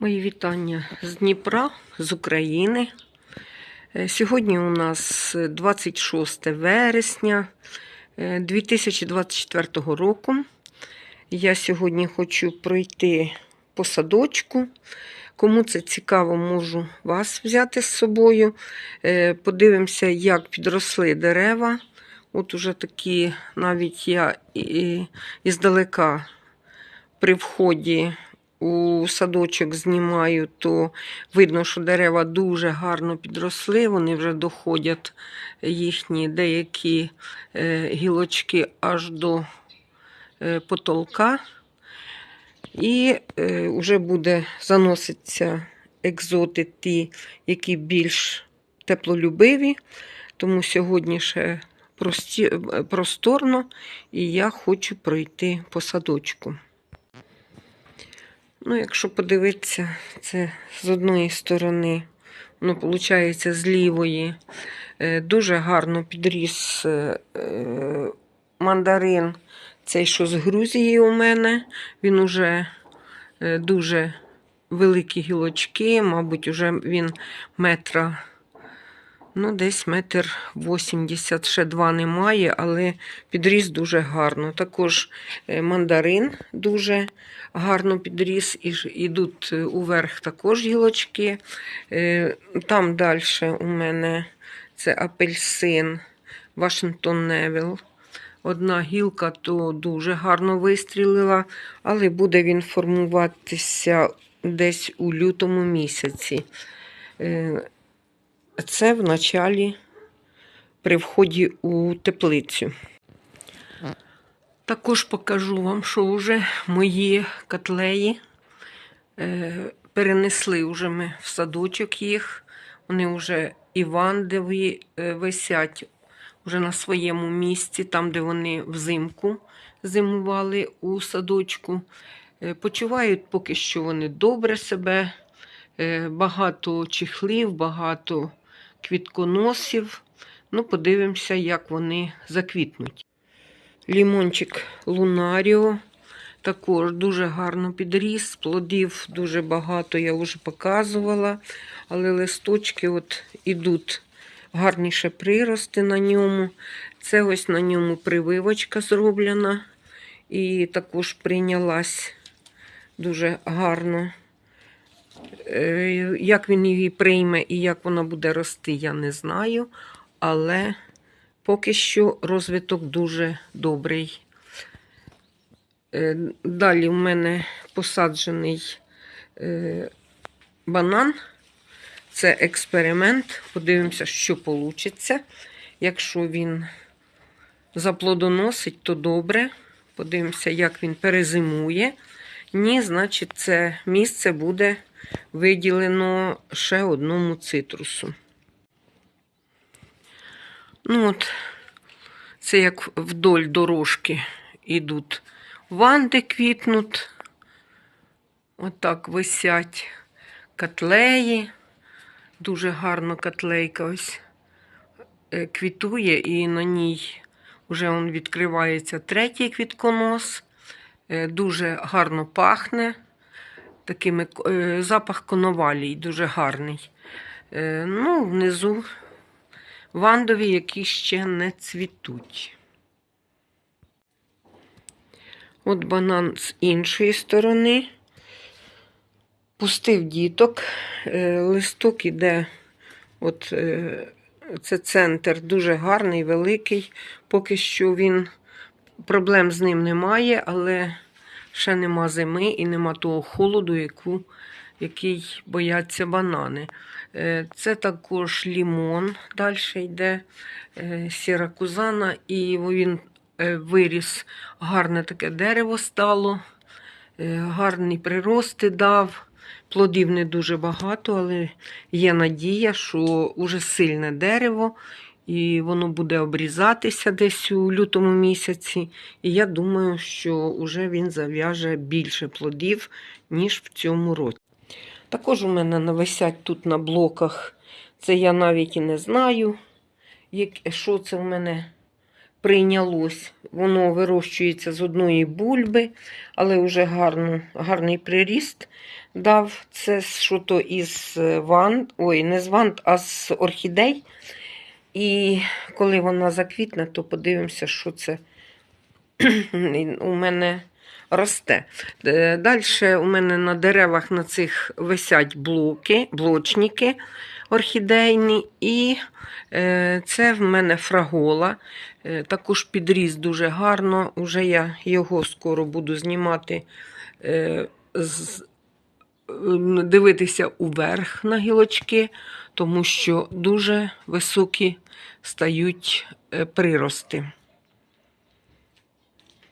Мої вітання з Дніпра, з України. Е, Сьогодні у нас 26 вересня е, 2024 року. Я сьогодні хочу пройти по садочку. Кому це цікаво, можу вас взяти з собою. Е, Подивимося, як підросли дерева. От уже такі, навіть я і- іздалека при вході у садочок знімаю, то видно, що дерева дуже гарно підросли. Вони вже доходять їхні деякі е, гілочки аж до е, потолка. І е, вже буде заноситися екзоти, ті, які більш теплолюбиві. Тому сьогодні ще просторно, і я хочу пройти по садочку. Ну, якщо подивитися, це з одної сторони, воно виходить з лівої. Е, Дуже гарно підріс е, е, мандарин. Цей, що з Грузії у мене. Він уже дуже великі гілочки, мабуть, уже він метра. Ну, десь метр 80, ще два немає, але підріс дуже гарно. Також е, мандарин дуже гарно підріс, і ж ідуть е, уверх також гілочки. Е, Там далі у мене це апельсин, Вашингтон Невіл. Одна гілка то дуже гарно вистрілила, але буде він формуватися десь у лютому місяці. Це в началі при вході у теплицю. Також покажу вам, що вже мої котлеї е, перенесли вже ми в садочок їх. Вони вже івандові е, висять вже на своєму місці, там, де вони взимку зимували у садочку. Е, Почувають поки що вони добре себе. Багато чехлів, багато квітконосів. Ну, подивимося, як вони заквітнуть. Лімончик Лунаріо також дуже гарно підріс. Плодів дуже багато я вже показувала, але листочки от ідуть гарніше прирости на ньому. Це ось на ньому прививочка зроблена і також прийнялась дуже гарно. Е, Як він її прийме і як вона буде рости, я не знаю. Але поки що розвиток дуже добрий. Е, Далі в мене посаджений е, банан. Це експеримент. Подивимося, що вийде. Якщо він заплодоносить, то добре. Подивимося, як він перезимує. Ні, значить, це місце буде виділено ще одному цитрусу. Ну от, це як вдоль дорожки йдуть ванди квітнуть. Отак висять котлеї. Дуже гарно котлейка ось е, квітує, і на ній вже відкривається третій квітконос. Е, Дуже гарно пахне. Такими, е, запах коновалій дуже гарний. Е, Ну, внизу вандові, які ще не цвітуть. От банан з іншої сторони. Пустив діток. Е, Листок іде, от це центр дуже гарний, великий. Поки що він проблем з ним немає, але ще нема зими і нема того холоду, яку, який бояться банани. Е, Це також лімон, далі йде е, сіракузана, і він е, виріс, гарне таке дерево стало, гарні прирости дав. Плодів не дуже багато, але є надія, що уже сильне дерево, і воно буде обрізатися десь у лютому місяці. І я думаю, що вже він зав'яже більше плодів, ніж в цьому році. Також у мене нависять тут на блоках, це я навіть і не знаю, що це в мене прийнялось. Воно вирощується з одної бульби, але вже гарно, гарний приріст дав. Це що то із вант, ой, не з вант, а з орхідей. І коли вона заквітне, то подивимося, що це у мене росте. Далі у мене на деревах на цих висять блоки, блочники орхідейні. І е, це в мене фрагола. Е, також підріс дуже гарно. Уже я його скоро буду знімати, е, з, е, дивитися уверх на гілочки, тому що дуже високі стають е, прирости.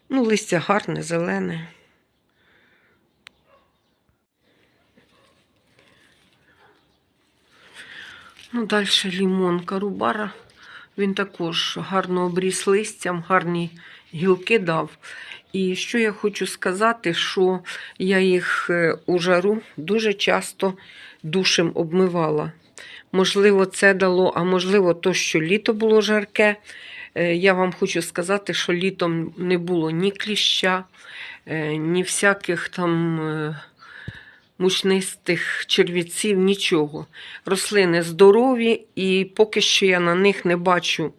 Ну, листя гарне, зелене. Ну, далі лімон карубара. Він також гарно обріс листям, гарні гілки дав. І що я хочу сказати, що я їх е, у жару дуже часто душем обмивала. Можливо, це дало, а можливо, то, що літо було жарке. Е, Я вам хочу сказати, що літом не було ні кліща, е, ні всяких там мучнистих червіців, нічого. Рослини здорові, і поки що я на них не бачу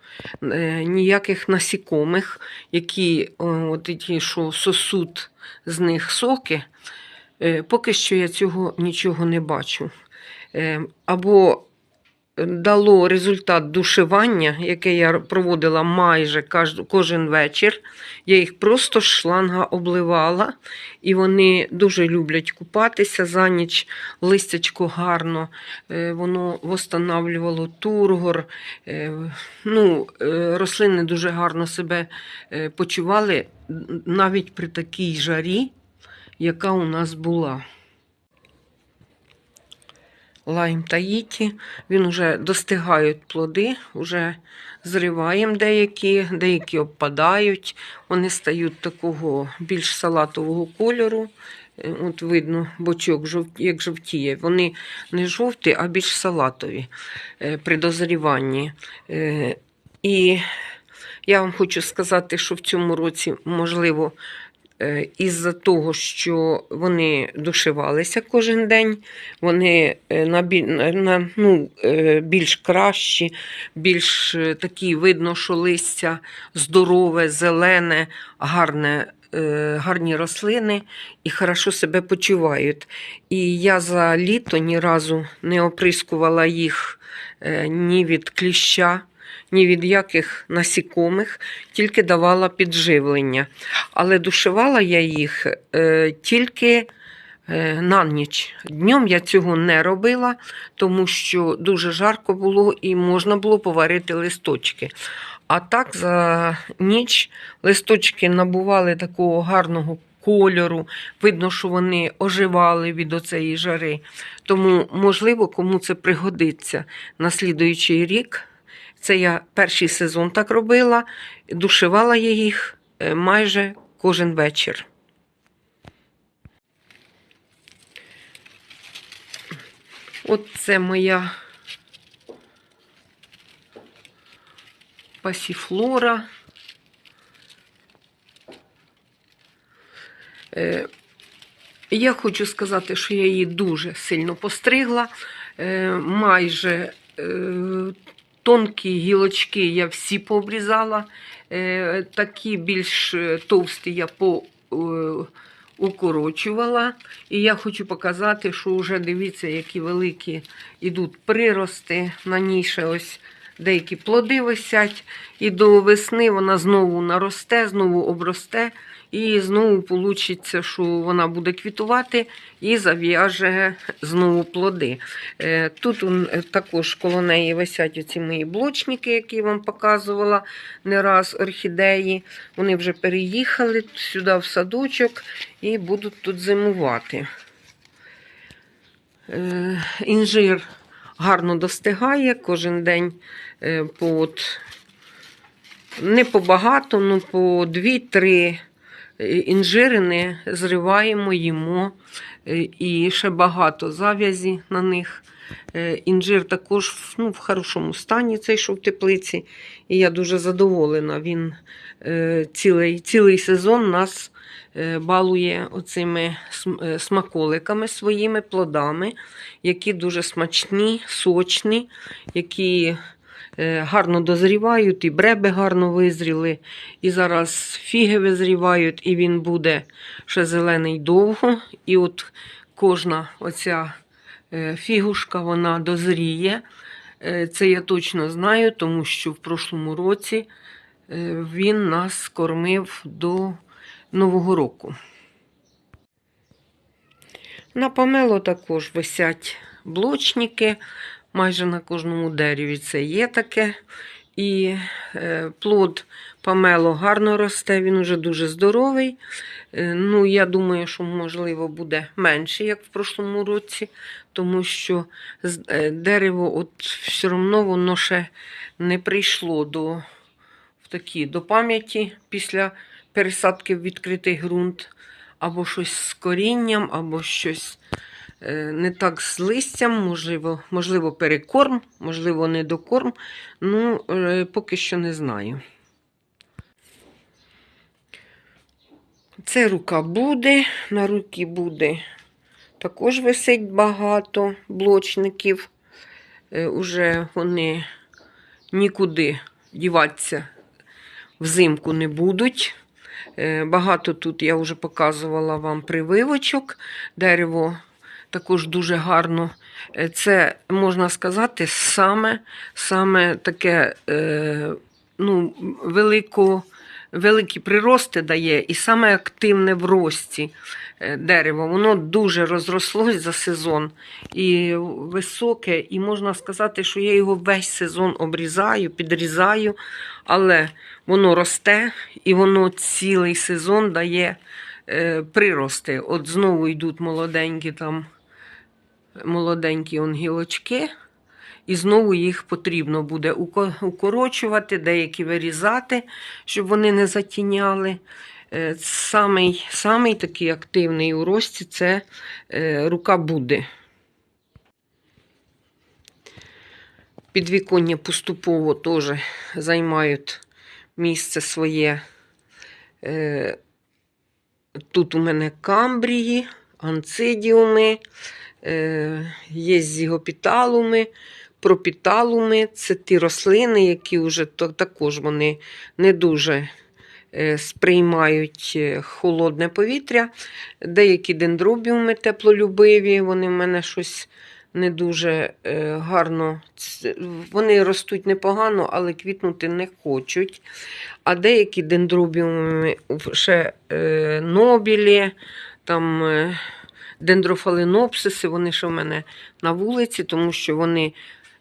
е, ніяких насікомих, які е, от ті, що сосуд з них соки. Е, Поки що я цього нічого не бачу. Або дало результат душевання, яке я проводила майже кожен вечір. Я їх просто з шланга обливала, і вони дуже люблять купатися за ніч. Листячко гарно, е, воно восстанавлювало тургор. Е, Ну, е, рослини дуже гарно себе почували навіть при такій жарі, яка у нас була. Лайм Таїті. Він вже достигають плоди, вже зриваємо деякі, деякі обпадають, вони стають такого більш салатового кольору. Е, От видно, бочок як жовтіє. Вони не жовті, а більш салатові е, при дозріванні. Е, І я вам хочу сказати, що в цьому році, можливо, із-за того, що вони душевалися кожен день, вони е, на, на- ну, е, більш кращі, більш е, такі видно, що листя здорове, зелене, гарне. е, Гарні рослини і хорошо себе почувають. І я за літо ні разу не оприскувала їх е, ні від кліща, ні від яких насікомих, тільки давала підживлення. Але душевала я їх е, тільки е, на ніч. Днем я цього не робила, тому що дуже жарко було і можна було поварити листочки. А так за ніч листочки набували такого гарного кольору. Видно, що вони оживали від оцеї жари. Тому, можливо, кому це пригодиться на слідуючий рік. Це я перший сезон так робила, душевала я їх е, майже кожен вечір. От це моя пасіфлора. Е, Я хочу сказати, що я її дуже сильно постригла. Е, Майже тонкі гілочки я всі пообрізала. Е, Такі більш е, товсті я по. е, і я хочу показати, що вже дивіться, які великі йдуть прирости. На ній ще ось деякі плоди висять. І до весни вона знову наросте, знову обросте, і знову вийде, що вона буде квітувати і зав'яже знову плоди. Е, Тут е, також коло неї висять оці мої блочники, які я вам показувала не раз орхідеї. Вони вже переїхали сюди в садочок і будуть тут зимувати. Е, Інжир гарно достигає кожен день по от, не побагато, ну по 2-3 інжирини зриваємо, їмо. Е, І ще багато зав'язі на них. Е, Інжир також ну, в хорошому стані, цей що в теплиці. і я дуже задоволена. Він е, цілий, цілий сезон нас е, балує оцими е, смаколиками своїми плодами, які дуже смачні, сочні, які е, гарно дозрівають, і бреби гарно визріли, і зараз фіги визрівають, і він буде ще зелений довго. І от кожна оця е, фігушка вона дозріє. Е, Це я точно знаю, тому що в прошлому році е, він нас кормив до Нового року. На помело також висять блочники. Майже на кожному дереві це є таке. І е, плод помело гарно росте, він уже дуже здоровий. Е, ну, я думаю, що можливо буде менше, як в прошлому році, тому що е, дерево от все одно воно ще не прийшло до, в такі, до пам'яті після пересадки в відкритий ґрунт, або щось з корінням, або щось не так з листям, можливо, можливо, перекорм, можливо, недокорм. Ну, е, поки що не знаю. Це рука буде, на руки буде. Також висить багато блочників. Е, Уже вони нікуди діватися взимку не будуть. Е, Багато тут я вже показувала вам прививочок. Дерево також дуже гарно. Е, Це, можна сказати, саме, саме таке е, ну, велико, великі прирости дає і саме активне в рості е, дерево. Воно дуже розрослось за сезон і високе, і можна сказати, що я його весь сезон обрізаю, підрізаю, але воно росте і воно цілий сезон дає прирости. От знову йдуть молоденькі там молоденькі он гілочки, і знову їх потрібно буде укорочувати, деякі вирізати, щоб вони не затіняли. Е, Самий, самий такий активний у рості це е, рука Будди. Підвіконня поступово теж займають місце своє. Е, Тут у мене камбрії, анцидіуми, є зігопіталуми, пропіталуми. Це ті рослини, які вже також вони не дуже е, сприймають е, холодне повітря. Деякі дендробіуми теплолюбиві, вони в мене щось не дуже е, гарно. Вони ростуть непогано, але квітнути не хочуть. А деякі дендробіуми ще е, нобілі, там е, дендрофаленопсиси, вони ще в мене на вулиці, тому що вони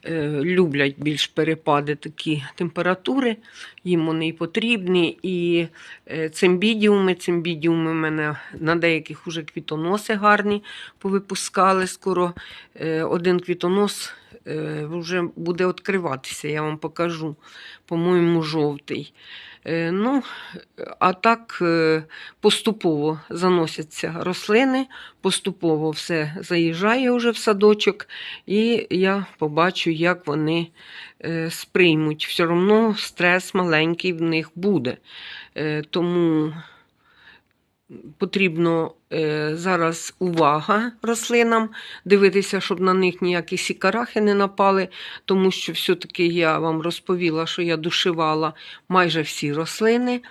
е, люблять більш перепади такі температури, їм вони і потрібні. І е, цимбідіуми, цимбідіуми в мене на деяких уже квітоноси гарні повипускали. Скоро е, один квітонос вже буде відкриватися, я вам покажу. По-моєму, жовтий. Е, Ну, а так е, поступово заносяться рослини, поступово все заїжджає вже в садочок, і я побачу, як вони е, сприймуть. Все одно стрес маленький в них буде. Е, Тому потрібно е, зараз увага рослинам, дивитися, щоб на них ніякі сікарахи не напали, тому що все-таки я вам розповіла, що я душивала майже всі рослини.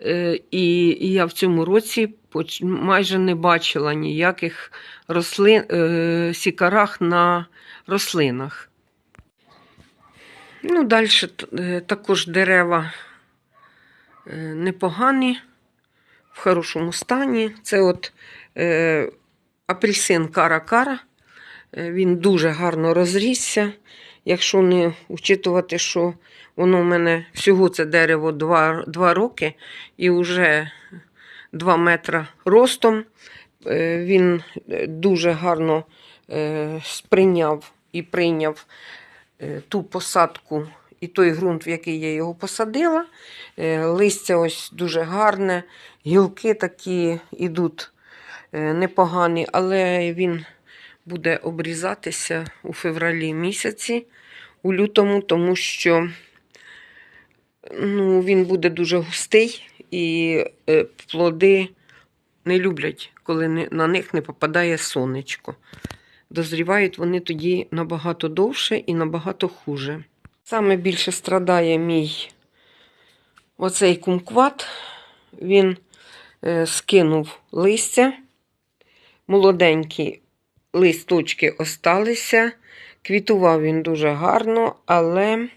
Е, І я в цьому році майже не бачила ніяких рослин, е, сікарах на рослинах. Ну, далі також дерева непогані, в хорошому стані. Це от е, апельсин кара-кара. Е, Він дуже гарно розрісся. Якщо не учитувати, що воно в мене всього це дерево 2, 2 роки і вже 2 метра ростом. Е, Він дуже гарно е, сприйняв і прийняв ту посадку і той ґрунт, в який я його посадила. Е, Листя ось дуже гарне, гілки такі йдуть е, непогані, але він буде обрізатися у февралі місяці, у лютому, тому що ну, він буде дуже густий, і е, плоди не люблять, коли на них не попадає сонечко. Дозрівають вони тоді набагато довше і набагато хуже. Саме більше страдає мій оцей кумкват. Він е, скинув листя, молоденькі листочки осталися. Квітував він дуже гарно, але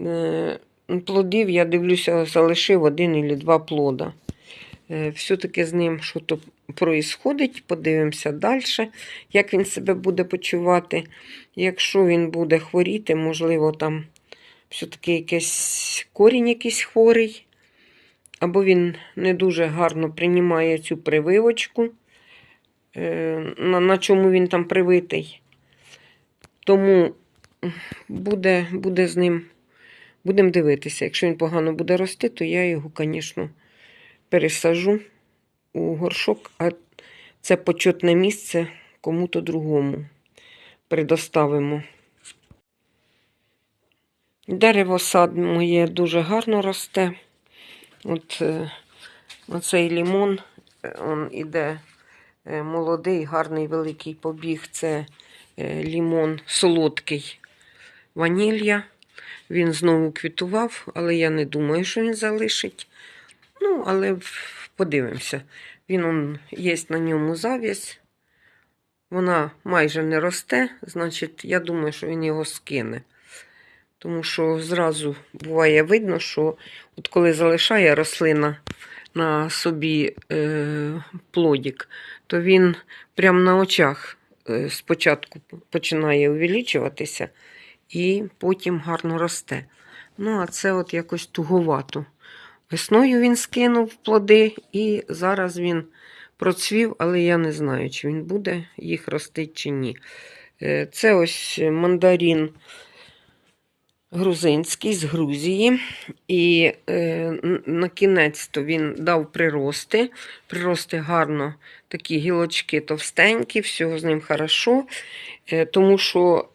е, плодів, я дивлюся, залишив один і два плода. Е, Все-таки з ним щось проїсходить, подивимося далі, як він себе буде почувати. Якщо він буде хворіти, можливо, там все-таки якийсь корінь якийсь хворий, або він не дуже гарно приймає цю прививочку, е, на, чому він там привитий. Тому буде, буде з ним, будемо дивитися. Якщо він погано буде рости, то я його, звісно, пересажу у горшок, а це почетне місце кому-то другому предоставимо. Дерево сад моє дуже гарно росте. От е, оцей лімон, е, он іде е, молодий, гарний великий побіг. Це лімон солодкий ванілля. Він знову квітував, але я не думаю, що він залишить. Ну, але подивимося. Він он, є на ньому зав'язь. Вона майже не росте, значить, я думаю, що він його скине. Тому що зразу буває видно, що от коли залишає рослина на собі е, плодік, то він прямо на очах е, спочатку починає увеличуватися і потім гарно росте. Ну, а це от якось туговато. Весною він скинув плоди, і зараз він процвів, але я не знаю, чи він буде їх ростити чи ні. Е, Це ось мандарин грузинський з Грузії. І е, на кінець то він дав прирости. Прирости гарно, такі гілочки товстенькі, всього з ним хорошо. Е, тому що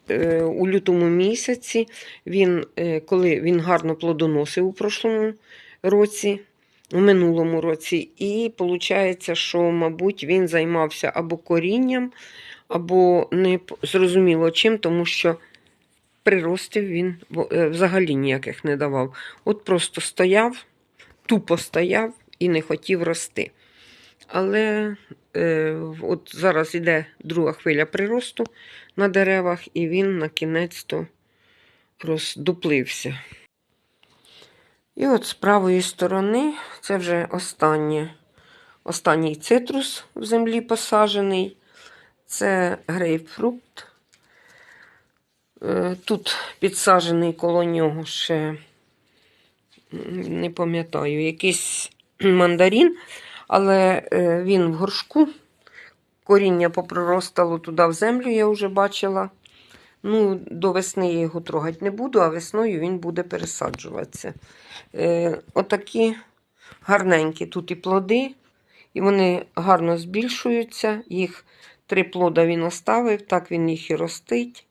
у лютому місяці він, коли він гарно плодоносив у прошлому році, у минулому році, і виходить, що, мабуть, він займався або корінням, або не зрозуміло чим, тому що приростів він е, взагалі ніяких не давав. От просто стояв, тупо стояв і не хотів рости. Але е, от зараз іде друга хвиля приросту на деревах, і він на кінець то роздуплився. І от з правої сторони це вже останнє, останній цитрус в землі посаджений. Це грейпфрукт. Е, Тут підсаджений коло нього ще, не пам'ятаю, якийсь мандарин, але е, він в горшку. Коріння попроростало туди в землю, я вже бачила. Ну, до весни я його трогати не буду, а весною він буде пересаджуватися. Е, отакі гарненькі тут і плоди, і вони гарно збільшуються. Їх три плода він оставив, так він їх і ростить.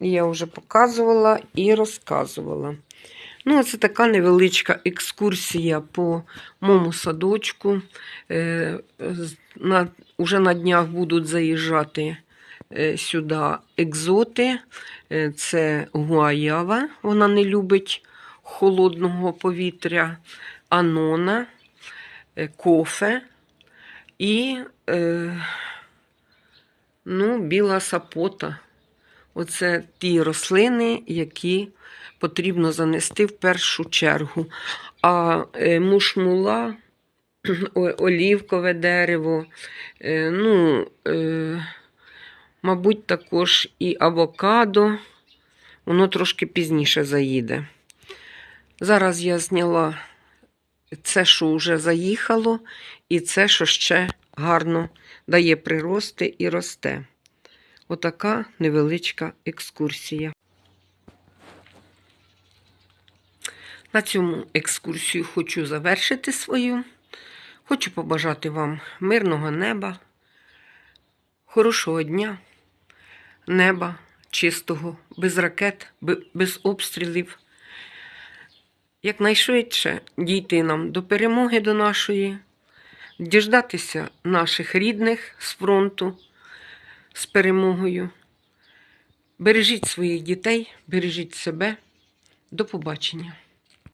Я вже показувала і розказувала. Ну, це така невеличка екскурсія по моєму садочку. Е, на, уже на днях будуть заїжджати сюди екзоти. Е, Це гуаява, вона не любить холодного повітря, анона, е, кофе і е, ну, біла сапота. Оце ті рослини, які потрібно занести в першу чергу. А е, мушмула, олівкове дерево, е, ну, е, мабуть, також і авокадо, воно трошки пізніше заїде. Зараз я зняла це, що вже заїхало, і це, що ще гарно дає прирости і росте. Отака невеличка екскурсія. На цьому екскурсію хочу завершити свою. Хочу побажати вам мирного неба, хорошого дня, неба чистого, без ракет, без обстрілів. якнайшвидше дійти нам до перемоги до нашої, діждатися наших рідних з фронту з перемогою. Бережіть своїх дітей, бережіть себе. До побачення.